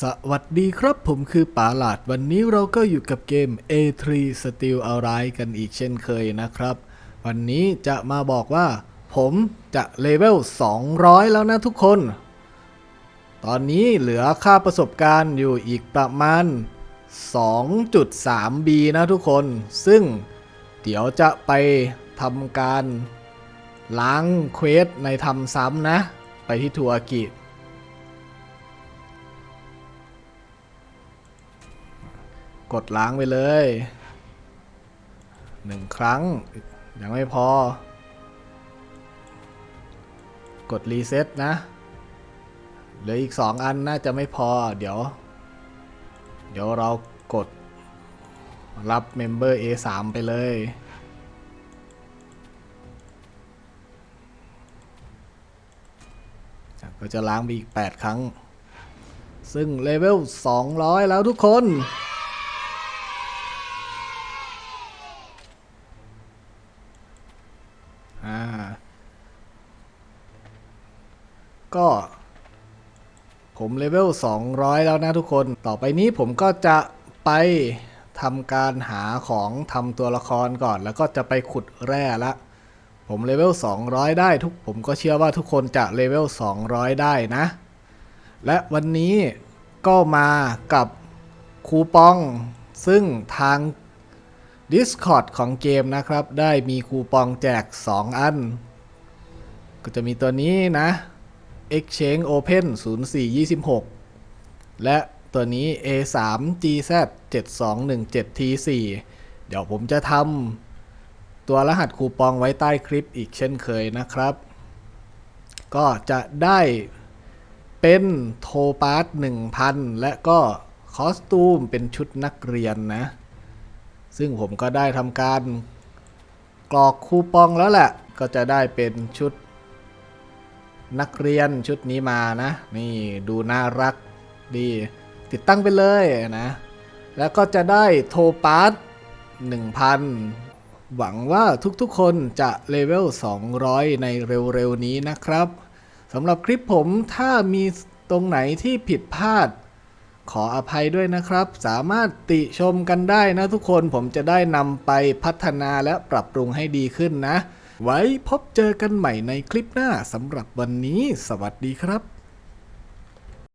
สวัสดีครับผมคือป๋าหลาด วันนี้เราก็อยู่กับเกม A3 Steel Alright กันอีกเช่นเคยนะครับ วันนี้จะมาบอกว่า ผมจะเลเวล 200 แล้วนะทุกคน ตอนนี้เหลือค่าประสบการณ์อยู่อีกประมาณ 2.3B นะทุกคน ซึ่งเดี๋ยวจะไปทำการล้างเควสในทำซ้ำนะ ไปที่ทัวอากิจ กดล้างไปเลยหนึ่งครั้ง ยังไม่พอ กดรีเซ็ตนะ เหลืออีกสองอันน่าจะไม่พอ เดี๋ยว เดี๋ยวเรากด รับเมมเบอร์ A3 ไปเลย ก็จะล้างไปอีก 8 ครั้ง ซึ่งเลเวล 200 แล้วทุกคน อ่า ก็ ผมเลเวล 200 แล้วนะทุกคน ต่อไปนี้ผมก็จะไปทำการหาของทำตัวละครก่อน แล้วก็จะไปขุดแร่ละ ผมเลเวล 200 ได้ทุก ผมก็เชื่อว่าทุกคนจะเลเวล 200 ได้นะ และวันนี้ก็มากับคูปอง ซึ่งทาง Discord ของเกมนะครับ ได้มีคูปองแจก 2 อัน ก็จะมีตัวนี้นะ Exchange Open 0426 และตัวนี้ A3 GZ 7217 T4 เดี๋ยวผมจะทำตัวรหัสคูปองไว้ใต้คลิปอีกเช่นเคยนะครับ ก็จะได้เป็นโทปาร์ต1,000 และก็คอสตูมเป็นชุดนักเรียนนะ ซึ่งผมก็ได้ทำการกรอกคูปองแล้วแหละ ก็จะได้เป็นชุดนักเรียนชุดนี้มานะ นี่ดูน่ารักดีติดตั้งไปเลยนะ แล้วก็จะได้โทปาร์ต1,000 หวังว่าทุกๆคนจะเลเวล 200 ในเร็วๆนี้นะครับสำหรับคลิปผมถ้ามีตรงไหนที่ผิดพลาด ขออภัยด้วยนะครับ สามารถติชมกันได้นะทุกคนผมจะได้นำไปพัฒนาและปรับปรุงให้ดีขึ้นนะ ไว้พบเจอกันใหม่ในคลิปหน้าสำหรับวันนี้ สวัสดีครับ